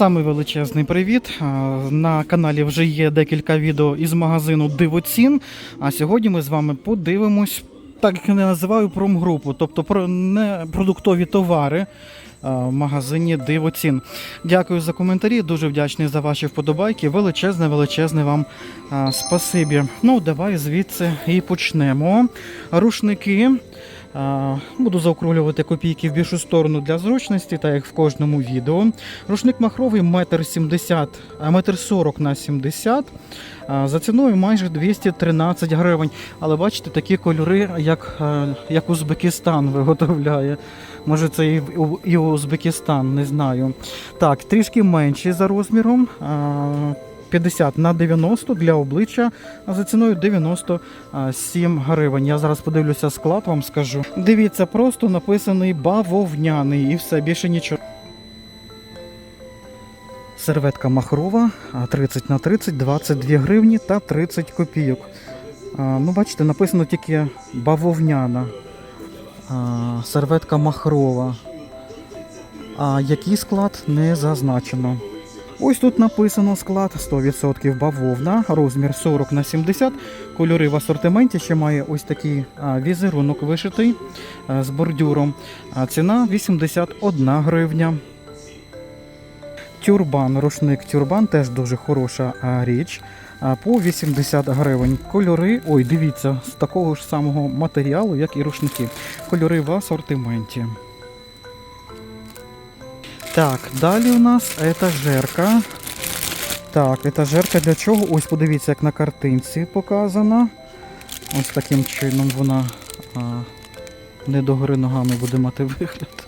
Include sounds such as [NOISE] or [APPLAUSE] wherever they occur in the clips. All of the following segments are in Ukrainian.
Самий величезний привіт. На каналі вже є декілька відео із магазину Дивоцін. А сьогодні ми з вами подивимось, так як я не називаю промгрупу, тобто про не продуктові товари. В магазині Дивоцін. Дякую за коментарі, дуже вдячний за ваші вподобайки. Величезне, величезне вам спасибі. Ну, давай звідси і почнемо. Рушники. Буду заокруглювати копійки в більшу сторону для зручності, так як в кожному відео. Рушник махровий 1,70 м, 1,40 на 70 за ціною майже 213 гривень. Але бачите, такі кольори, як, як Узбекистан виготовляє. Може, це і, і Узбекистан, не знаю. Так, трішки менші за розміром. А, 50 на 90 для обличчя, за ціною 97 гривень. Я зараз подивлюся склад, вам скажу. Дивіться, просто написаний бавовняний і все, більше нічого. Серветка махрова 30 на 30, 22 гривні та 30 копійок. Ну, бачите, написано тільки бавовняна. Серветка махрова. А який склад не зазначено. Ось тут написано склад 100% бавовна, розмір 40 на 70. Кольори в асортименті ще має ось такий візерунок вишитий з бордюром. Ціна 81 гривня. Тюрбан, рушник тюрбан теж дуже хороша річ. По 80 гривень. Кольори, ой, дивіться, з такого ж самого матеріалу, як і рушники. Кольори в асортименті. Так, далі у нас етажерка. Так, етажерка для чого? Ось подивіться, як на картинці показана. Ось таким чином вона а, не догори ногами буде мати вигляд.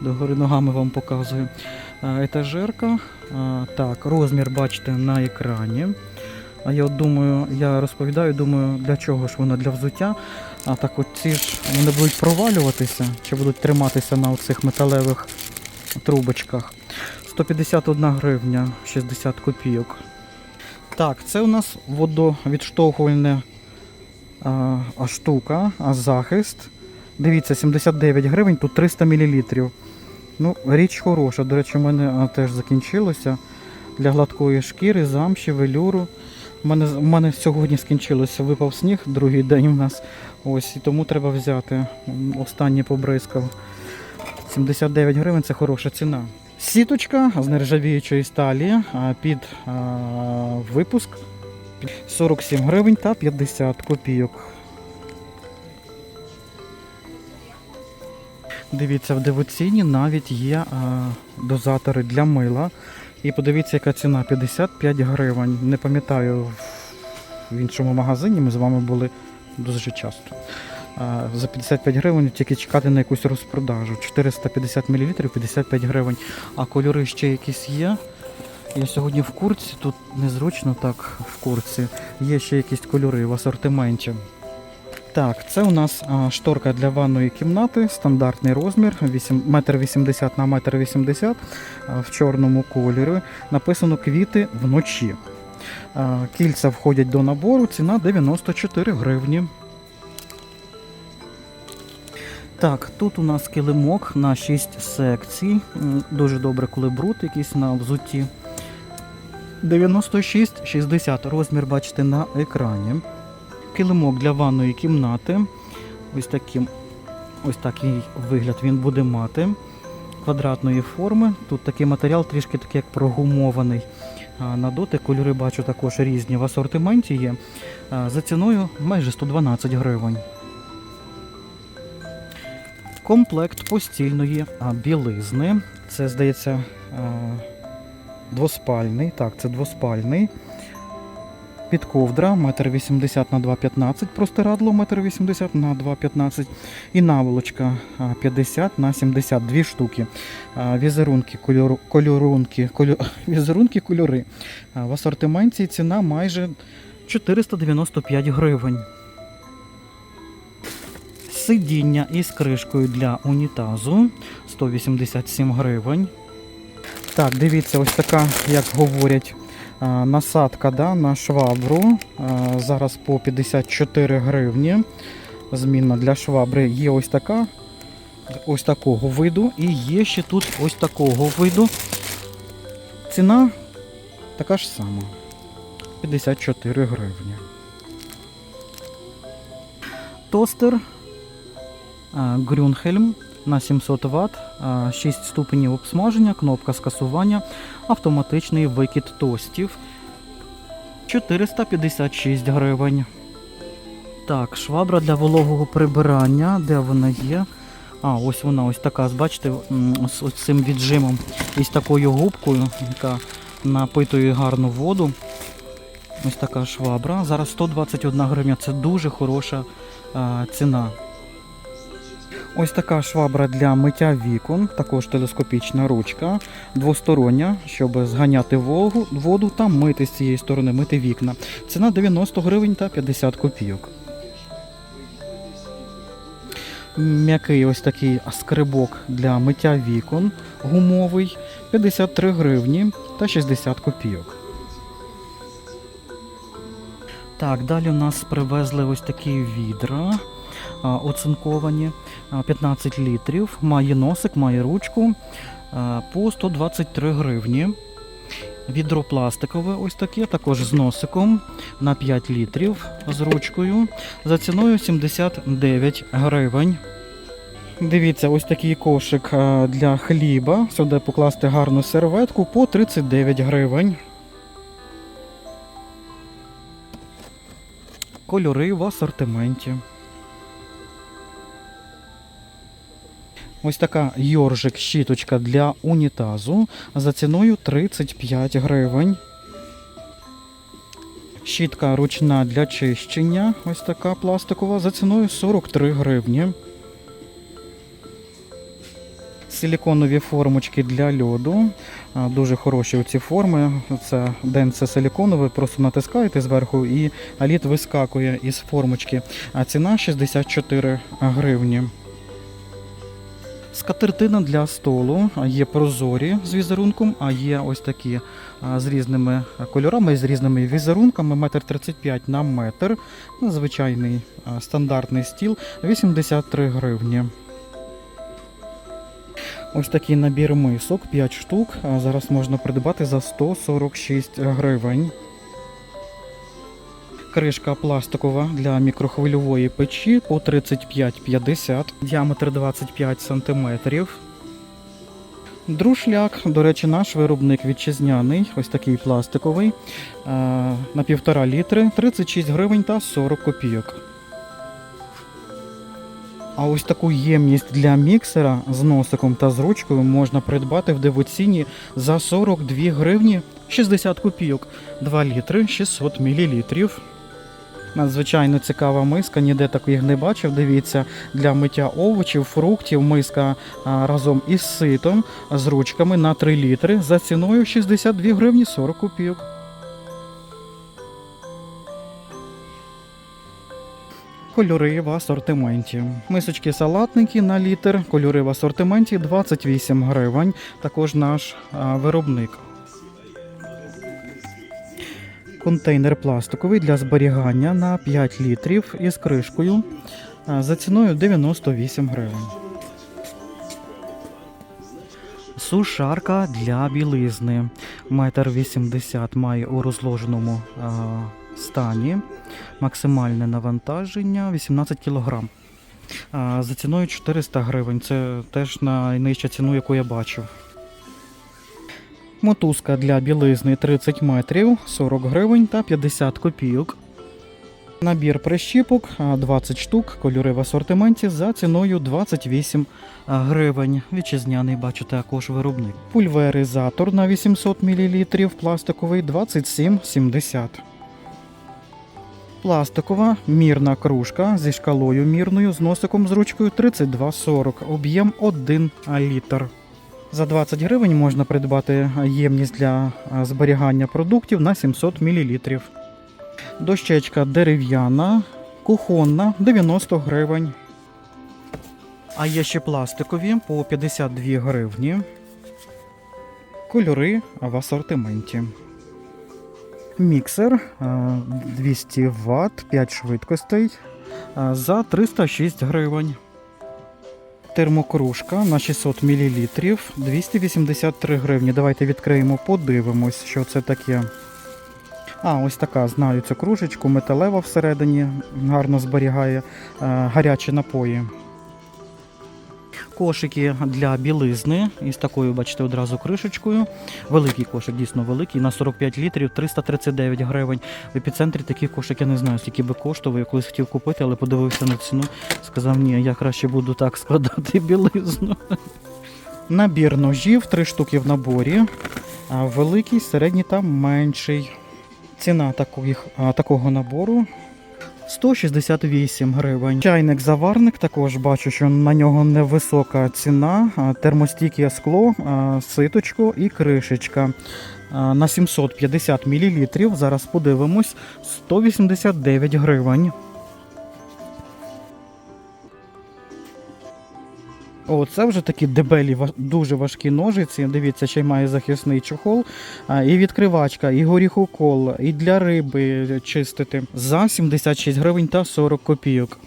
Догори ногами вам показую. Етажерка. А, так, розмір бачите на екрані. А я от думаю, я розповідаю, думаю, для чого ж вона для взуття. А так от ці ж вони будуть провалюватися чи будуть триматися на оцих металевих трубочках. 151 гривня 60 копійок. Так, це у нас водовідштовхувальна а, штука, а захист. Дивіться, 79 гривень, тут 300 мл. Ну, річ хороша. До речі, у мене теж закінчилося для гладкої шкіри, замші, велюру. У мене, у мене сьогодні скінчилося, випав сніг, другий день у нас. Ось, і тому треба взяти. Останнє побризкав. 79 гривень це хороша ціна. Сіточка з нержавіючої сталі під випуск 47 гривень та 50 копійок. Дивіться, в дивоціні навіть є дозатори для мила. І подивіться, яка ціна 55 гривень. Не пам'ятаю в іншому магазині. Ми з вами були дуже часто. За 55 гривень тільки чекати на якусь розпродажу. 450 мл 55 гривень. А кольори ще якісь є. Я сьогодні в курці, тут незручно так в курці. Є ще якісь кольори в асортименті. Так, це у нас шторка для ванної кімнати, стандартний розмір 8, 1,80 на 1,80 м в чорному кольорі. Написано квіти вночі. Кільця входять до набору, ціна 94 гривні. Так, тут у нас килимок на 6 секцій. Дуже добре, коли бруд якийсь на взутті. 96,60 розмір бачите на екрані. Килимок для ванної кімнати. Ось таким ось такий вигляд він буде мати. Квадратної форми. Тут такий матеріал трішки такий як прогумований. На дотик кольори бачу також різні в асортименті є. За ціною майже 112 гривень. Комплект постільної білизни. Це, здається, двоспальний. Так, це двоспальний. Підковдра 1,80 на 2,15 простирадло 1,80 на 2,15 і наволочка 50 на 72 штуки. Візерунки, кольору, кольорунки, кольор, [LAUGHS] візерунки, кольори. В асортименті ціна майже 495 гривень. Сидіння із кришкою для унітазу 187 гривень. Так, дивіться, ось така, як говорять, насадка да, на швабру. Зараз по 54 гривні. Змінна для швабри є ось така, ось такого виду. І є ще тут ось такого виду. Ціна така ж сама. 54 гривні. Тостер Грюнхельм на 700 Вт, 6 ступенів обсмаження, кнопка скасування, автоматичний викид тостів. 456 гривень. Так, швабра для вологого прибирання. Де вона є? А, ось вона, ось така, бачите, з цим віджимом і такою губкою, яка напитує гарну воду. Ось така швабра. Зараз 121 гривня. Це дуже хороша а, ціна. Ось така швабра для миття вікон, також телескопічна ручка, двостороння, щоб зганяти воду та мити з цієї сторони, мити вікна. Ціна 90 гривень та 50 копійок. М'який ось такий скрибок для миття вікон гумовий 53 гривні та 60 копійок. Так, далі у нас привезли ось такі відра оцинковані, 15 літрів, має носик, має ручку по 123 гривні. Відро пластикове ось таке, також з носиком на 5 літрів з ручкою за ціною 79 гривень. Дивіться, ось такий кошик для хліба. Сюди покласти гарну серветку по 39 гривень. Кольори в асортименті. Ось така йоржик щіточка для унітазу за ціною 35 гривень. Щітка ручна для чищення, ось така пластикова, за ціною 43 гривні. Силіконові формочки для льоду. Дуже хороші ці форми. Це денце силіконове, просто натискаєте зверху і лід вискакує із формочки. А ціна 64 гривні. Скатертина для столу є прозорі з візерунком, а є ось такі з різними кольорами і з різними візерунками. Метр 35 на метр. Звичайний стандартний стіл 83 гривні. Ось такий набір мисок, 5 штук. Зараз можна придбати за 146 гривень. Кришка пластикова для мікрохвильової печі по 35,50, діаметр 25 см. Друшляк, до речі, наш виробник вітчизняний, ось такий пластиковий, е, на 1,5 літри, 36 гривень та 40 копійок. А ось таку ємність для міксера з носиком та з ручкою можна придбати в дивоціні за 42 гривні 60 копійок, 2 літри 600 мілілітрів. Надзвичайно цікава миска, ніде таких не бачив. Дивіться, для миття овочів, фруктів, миска разом із ситом, з ручками на 3 літри за ціною 62 гривні 40 копійок. Кольори в асортименті. Мисочки салатники на літр. Кольори в асортименті 28 гривень. Також наш виробник. Контейнер пластиковий для зберігання на 5 літрів із кришкою за ціною 98 гривень. Сушарка для білизни. Метр 80 має у розложеному а, стані. Максимальне навантаження 18 кг. За ціною 400 гривень. Це теж найнижча ціну, яку я бачив. Мотузка для білизни 30 метрів, 40 гривень та 50 копійок. Набір прищіпок 20 штук, кольори в асортименті за ціною 28 гривень. Вітчизняний, бачу, також виробник. Пульверизатор на 800 мл, пластиковий 27,70. Пластикова мірна кружка зі шкалою мірною з носиком з ручкою 32,40, об'єм 1 літр. За 20 гривень можна придбати ємність для зберігання продуктів на 700 мл. Дощечка дерев'яна, кухонна 90 гривень. А є ще пластикові по 52 гривні. Кольори в асортименті. Міксер 200 Вт, 5 швидкостей за 306 гривень. Термокружка на 600 мл 283 гривні. Давайте відкриємо, подивимось, що це таке. А, ось така, знаю цю кружечку, металева всередині, гарно зберігає е, гарячі напої. Кошики для білизни із такою, бачите, одразу кришечкою. Великий кошик, дійсно великий, на 45 літрів 339 гривень. В епіцентрі такий кошик, я не знаю, скільки би коштував. Я колись хотів купити, але подивився на ціну. Сказав, ні, я краще буду так складати білизну. Набір ножів, три штуки в наборі. Великий, середній та менший. Ціна такого набору 168 гривень. Чайник-заварник також бачу, що на нього невисока ціна. Термостійке скло, ситочко і кришечка. На 750 мл. Зараз подивимось 189 гривень. О, це вже такі дебелі, дуже важкі ножиці. Дивіться, ще й має захисний чохол. І відкривачка, і горіхокол, і для риби чистити за 76 гривень та 40 копійок.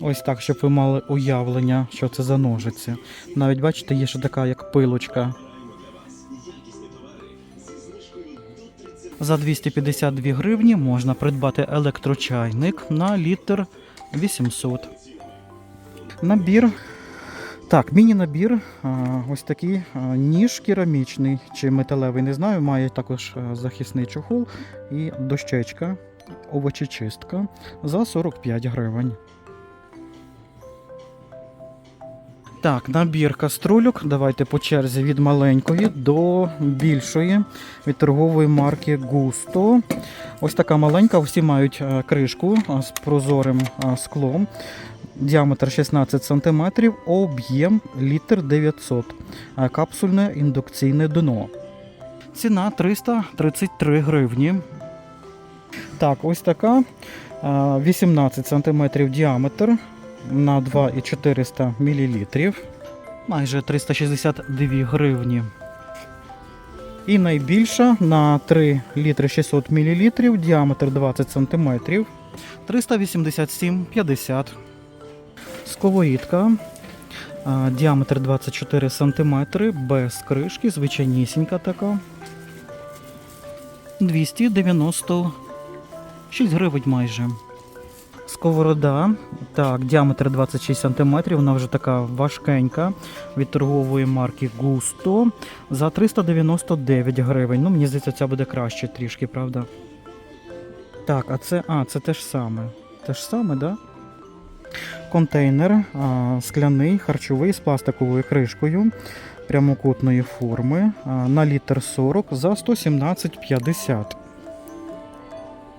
Ось так, щоб ви мали уявлення, що це за ножиці. Навіть бачите, є ще така як пилочка. За 252 гривні можна придбати електрочайник на літр 800. Набір так, міні-набір, ось такий ніж керамічний чи металевий, не знаю, має також захисний чохол і дощечка, овочечистка за 45 гривень. Так, набір каструльок. Давайте по черзі від маленької до більшої від торгової марки Gusto. Ось така маленька, всі мають е, кришку з прозорим склом. Діаметр 16 см, об'єм літр 900, капсульне індукційне дно. Ціна 333 гривні. Так, ось така 18 см діаметр на 2,400 мл. Майже 362 гривні. І найбільша на 3 літри 600 мл, діаметр 20 см, 387,50 Сковорідка. Діаметр 24 см, без кришки, звичайнісінька така. 296 гривень майже. Сковорода. Так, діаметр 26 см, вона вже така важкенька від торгової марки Gusto за 399 гривень. Ну, мені здається, ця буде краще трішки, правда? Так, а це. А, це те ж саме. Те ж саме? Да? Контейнер скляний, харчовий з пластиковою кришкою прямокутної форми на літр 40 за 117,50.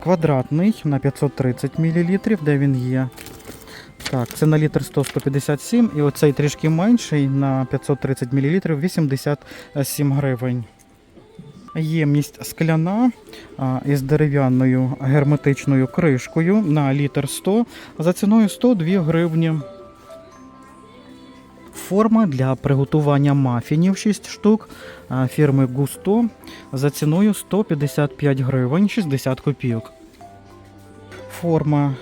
Квадратний на 530 мл, де він є. Так, це на літр 100-157 і оцей трішки менший на 530 мл 87 гривень. Ємність скляна із дерев'яною герметичною кришкою на літр 100 за ціною 102 гривні. Форма для приготування мафінів 6 штук фірми Gusto за ціною 155 гривень 60 копійок. Форма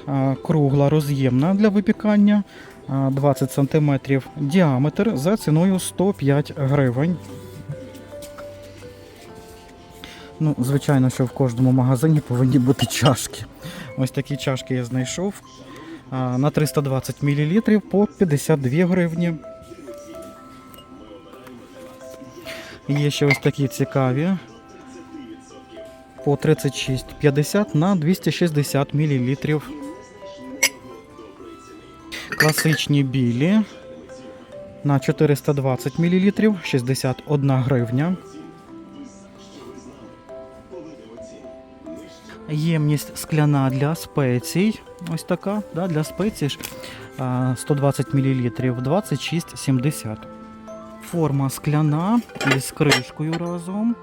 кругла роз'ємна для випікання 20 см діаметр за ціною 105 гривень. Ну, звичайно, що в кожному магазині повинні бути чашки. Ось такі чашки я знайшов на 320 мл по 52 гривні. Є ще ось такі цікаві. По 36,50 на 260 мл. Класичні білі на 420 мл 61 гривня. Ємність скляна для спецій. Ось така, да, для спецій 120 мл 26,70. Форма скляна із кришкою разом.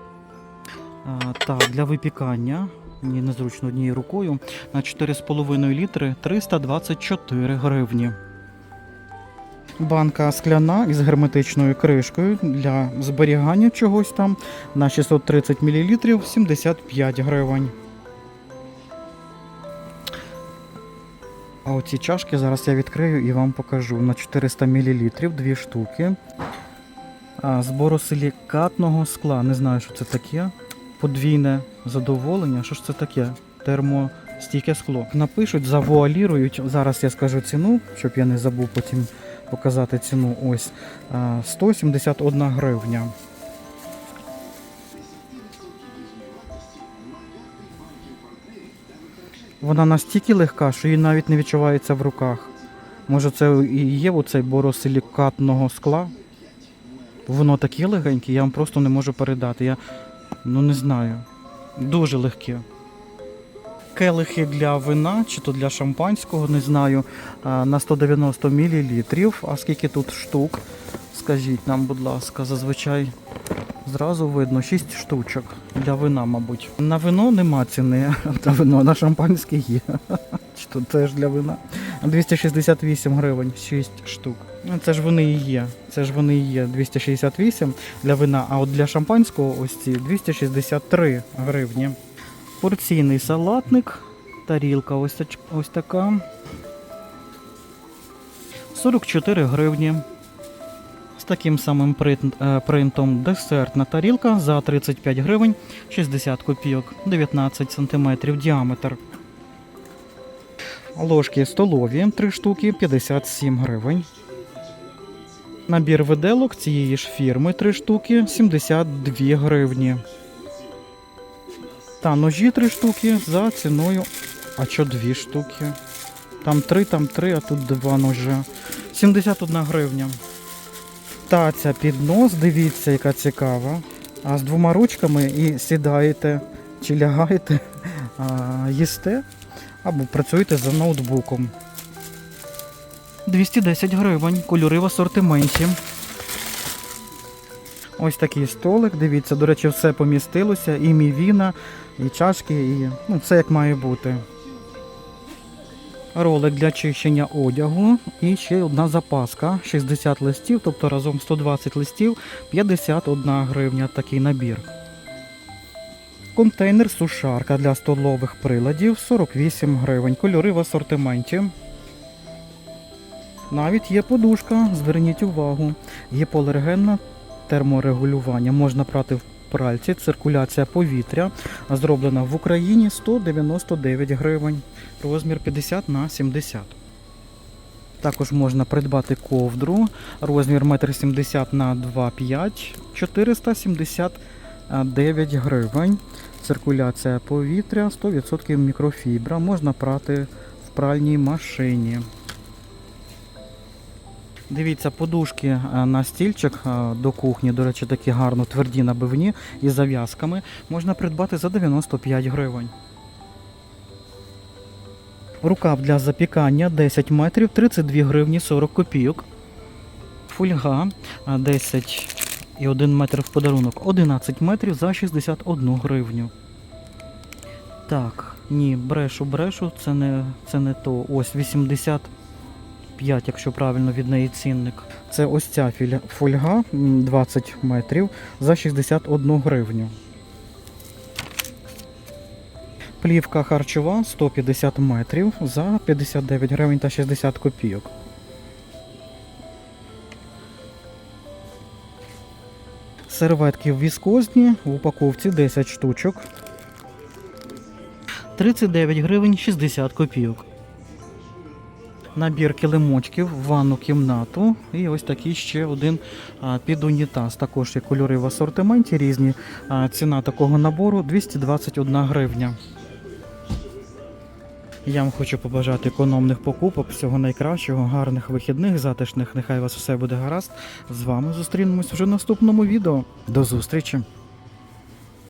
Так, для випікання. Мені незручно однією рукою. На 4,5 літри 324 гривні. Банка скляна із герметичною кришкою для зберігання чогось там на 630 мл 75 гривень. А оці чашки зараз я відкрию і вам покажу. На 400 мл дві штуки. А, з боросилікатного скла. Не знаю, що це таке. Подвійне задоволення. Що ж це таке? Термостійке скло. Напишуть, завуалірують. Зараз я скажу ціну, щоб я не забув потім показати ціну. Ось 171 гривня. Вона настільки легка, що її навіть не відчувається в руках. Може, це і є оцей боросилікатного скла. Воно таке легеньке, я вам просто не можу передати. Я ну не знаю. Дуже легке. Келихи для вина чи то для шампанського, не знаю, на 190 мл. А скільки тут штук? Скажіть нам, будь ласка, зазвичай зразу видно 6 штучок для вина, мабуть. На вино нема ціни, [LAUGHS] на вино, на шампанське є. [LAUGHS] Чи то теж для вина? 268 гривень, 6 штук. Ну, Це ж вони і є. Це ж вони і є 268 для вина, а от для шампанського ось ці 263 гривні. Порційний салатник, тарілка ось така. 44 гривні. Таким самим е, принтом десертна тарілка за 35 гривень 60 копійок, 19 см діаметр. Ложки столові 3 штуки 57 гривень. Набір виделок цієї ж фірми 3 штуки 72 гривні. Та ножі 3 штуки за ціною. А що 2 штуки? Там 3, там 3, а тут 2 ножа. 71 гривня. Таця під нос, дивіться, яка цікава. А з двома ручками і сідаєте чи лягаєте, [LAUGHS] а, їсте або працюєте за ноутбуком. 210 гривень, кольори в асортименті. Ось такий столик, дивіться, до речі, все помістилося, і мівіна, і чашки, і ну, все як має бути. Ролик для чищення одягу і ще одна запаска 60 листів, тобто разом 120 листів, 51 гривня такий набір. Контейнер сушарка для столових приладів 48 гривень. Кольори в асортименті. Навіть є подушка, зверніть увагу. Є полергенна терморегулювання. Можна прати в пральці, циркуляція повітря. Зроблена в Україні 199 гривень. Розмір 50 на 70. Також можна придбати ковдру. Розмір 1,70 м на 2,5 479 гривень. Циркуляція повітря 100% мікрофібра. Можна прати в пральній машині. Дивіться, подушки е, на стільчик е, до кухні, до речі, такі гарно тверді набивні із зав'язками. Можна придбати за 95 гривень. Рукав для запікання 10 метрів 32 гривні 40 копійок. Фольга а, 10 і 1 метр в подарунок 11 метрів за 61 гривню. Так, ні, брешу, брешу, це не, це не то. Ось 85, якщо правильно від неї цінник. Це ось ця фольга 20 метрів за 61 гривню. Плівка харчова 150 метрів за 59 гривень та 60 копійок. Серветки віскозні в упаковці 10 штучок. 39 гривень 60 копійок. Набір килимочків в ванну кімнату. І ось такий ще один а, під унітаз. Також є кольори в асортименті різні. Ціна такого набору 221 гривня. Я вам хочу побажати економних покупок, всього найкращого, гарних вихідних, затишних. Нехай у вас все буде гаразд. З вами зустрінемось вже в наступному відео. До зустрічі!